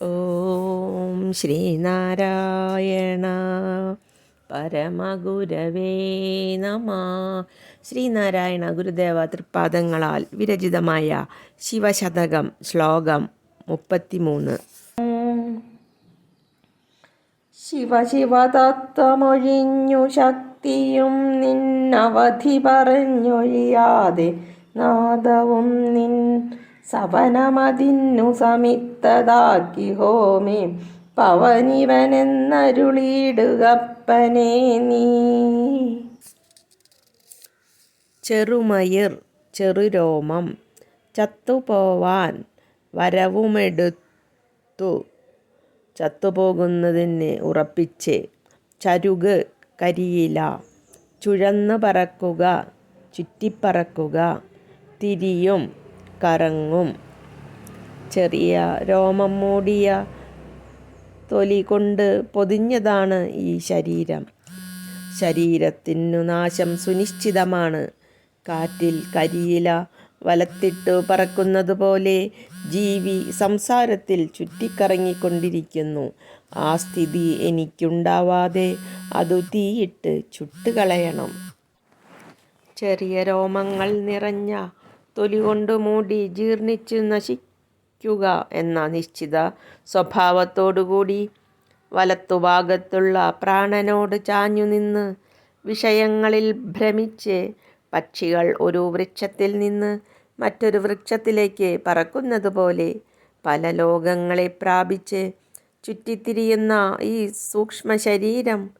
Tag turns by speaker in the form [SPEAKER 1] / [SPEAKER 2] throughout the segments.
[SPEAKER 1] ഓം ശ്രീനാരായണ പരമഗുരവേ നമ. ശ്രീനാരായണ ഗുരുദേവ തൃപ്പാദങ്ങളാൽ വിരചിതമായ ശിവശതകം ശ്ലോകം മുപ്പത്തിമൂന്ന്.
[SPEAKER 2] ശിവ ശിവ തത്വമൊഴിഞ്ഞു ശക്തിയും നിന്നവധി പറഞ്ഞൊഴിയാതെ നാദവും നിൻ സവനമതിന്നു സമിത്തതാക്കി ഹോമേ പവനിവനെന്നരുളിയിടുകപ്പനെ നീ.
[SPEAKER 1] ചെറുമയിർ ചെറുരോമം ചത്തുപോവാൻ വരവുമെടുത്തു. ചത്തുപോകുന്നതിന് ഉറപ്പിച്ച് ചരുക് കരിയില. ചുഴന്നു പറക്കുക ചുറ്റിപ്പറക്കുക തിരിയും കറങ്ങും. ചെറിയ രോമം മൂടിയ തൊലി കൊണ്ട് പൊതിഞ്ഞതാണ് ഈ ശരീരം. ശരീരത്തിനു നാശം സുനിശ്ചിതമാണ്. കാറ്റിൽ കരിയില വലത്തിട്ടു പറക്കുന്നത് പോലെ ജീവി സംസാരത്തിൽ ചുറ്റിക്കറങ്ങിക്കൊണ്ടിരിക്കുന്നു. ആ സ്ഥിതി എനിക്കുണ്ടാവാതെ അതു തീയിട്ട് ചുട്ടുകളയണം. ചെറിയ രോമങ്ങൾ നിറഞ്ഞ തൊലി കൊണ്ട് മൂടി ജീർണിച്ച് നശിക്കുക എന്ന നിശ്ചിത സ്വഭാവത്തോടുകൂടി വലത്തുഭാഗത്തുള്ള പ്രാണനോട് ചാഞ്ഞു നിന്ന് വിഷയങ്ങളിൽ ഭ്രമിച്ച് പക്ഷികൾ ഒരു വൃക്ഷത്തിൽ നിന്ന് മറ്റൊരു വൃക്ഷത്തിലേക്ക് പറക്കുന്നത് പോലെ പല ലോകങ്ങളെ പ്രാപിച്ച് ചുറ്റിത്തിരിയുന്ന ഈ സൂക്ഷ്മ ശരീരം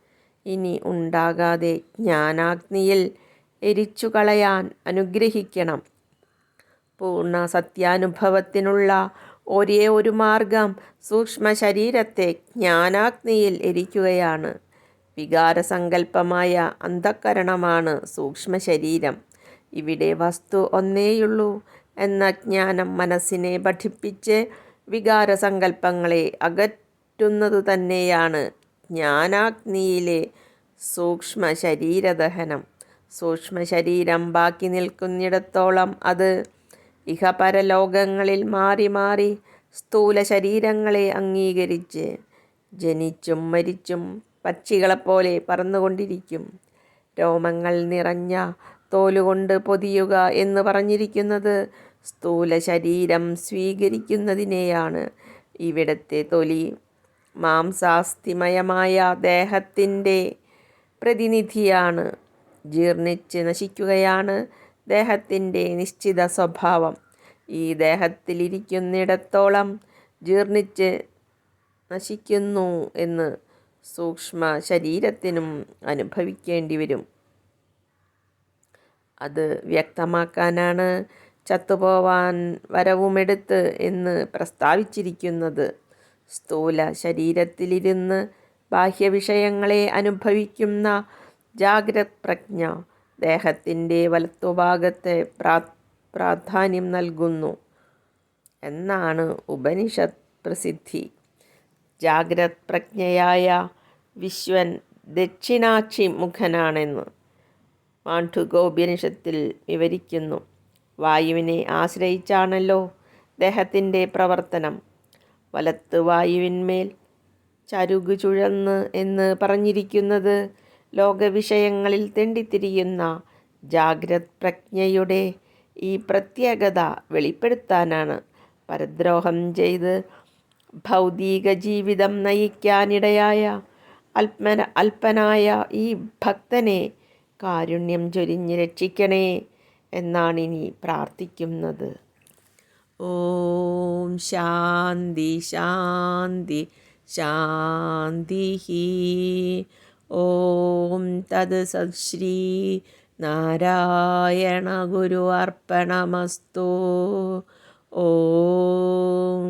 [SPEAKER 1] ഇനി ഉണ്ടാകാതെ ജ്ഞാനാഗ്നിയിൽ എരിച്ചു കളയാൻ അനുഗ്രഹിക്കണം. പൂർണ സത്യാനുഭവത്തിനുള്ള ഒരേ ഒരു മാർഗം സൂക്ഷ്മ ശരീരത്തെ ജ്ഞാനാഗ്നിയിൽ എരിക്കുകയാണ്. വികാരസങ്കല്പമായ അന്ധക്കരണമാണ് സൂക്ഷ്മ ശരീരം ഇവിടെ വസ്തു ഒന്നേയുള്ളൂ എന്ന ജ്ഞാനം മനസ്സിനെ പഠിപ്പിച്ച് വികാരസങ്കല്പങ്ങളെ അകറ്റുന്നത് തന്നെയാണ് ജ്ഞാനാഗ്നിയിലെ സൂക്ഷ്മ ശരീരദഹനം സൂക്ഷ്മ ശരീരം ബാക്കി നിൽക്കുന്നിടത്തോളം അത് ഇഹപരലോകങ്ങളിൽ മാറി മാറി സ്ഥൂല ശരീരങ്ങളെ അംഗീകരിച്ച് ജനിച്ചും മരിച്ചും പക്ഷികളെപ്പോലെ പറന്നുകൊണ്ടിരിക്കും. രോമങ്ങൾ നിറഞ്ഞ തോലുകൊണ്ട് പൊതിയുക എന്ന് പറഞ്ഞിരിക്കുന്നത് സ്ഥൂല ശരീരം സ്വീകരിക്കുന്നതിനെയാണ്. ഇവിടത്തെ തൊലി മാംസാസ്തിമയമായ ദേഹത്തിന്റെ പ്രതിനിധിയാണ്. ജീർണിച്ച് നശിക്കുകയാണ്. ദേഹത്തിന്റെ നിശ്ചിത സ്വഭാവം. ഈ ദേഹത്തിലിരിക്കുന്നിടത്തോളം ജീർണിച്ച് നശിക്കുന്നു എന്ന് സൂക്ഷ്മ ശരീരത്തിനും അനുഭവിക്കേണ്ടി വരും. അത് വ്യക്തമാക്കാനാണ് ചത്തുപോവാൻ വരവുമെടുത്ത് എന്ന് പ്രസ്താവിച്ചിരിക്കുന്നത്. സ്ഥൂല ശരീരത്തിലിരുന്ന് ബാഹ്യവിഷയങ്ങളെ അനുഭവിക്കുന്ന ജാഗ്രത് പ്രജ്ഞ ദേഹത്തിന്റെ വലത്തുഭാഗത്തെ പ്രാ പ്രാധാന്യം നൽകുന്നു. എന്നാണ് ഉപനിഷത്ത് പ്രസിദ്ധി. ജാഗ്രത് പ്രജ്ഞയായ വിശ്വൻ ദക്ഷിണാക്ഷി മുഖനാണെന്ന് മാണ്ഡുകോപനിഷത്തിൽ വിവരിക്കുന്നു. വായുവിനെ ആശ്രയിച്ചാണല്ലോ ദേഹത്തിന്റെ പ്രവർത്തനം. വലത്ത് വായുവിന്മേൽ ചരുകു ചുഴന്ന് എന്ന് പറഞ്ഞിരിക്കുന്നത് ലോകവിഷയങ്ങളിൽ തെണ്ടിത്തിരിയുന്ന ജാഗ്രത് പ്രജ്ഞയുടെ ഈ പ്രത്യേകത വെളിപ്പെടുത്താനാണ് പരദ്രോഹം ചെയ്ത് ഭൗതിക ജീവിതം നയിക്കാനിടയായ അൽപന അല്പനായ ഈ ഭക്തനെ കാരുണ്യം ചൊരിഞ്ഞ് രക്ഷിക്കണേ എന്നാണിനി പ്രാർത്ഥിക്കുന്നത്. ഓം ശാന്തി ശാന്തി ശാന്തി ഓം തത് സശ്രീ നാരായണ ഗുരു അർപ്പണമസ്തു. ഓം.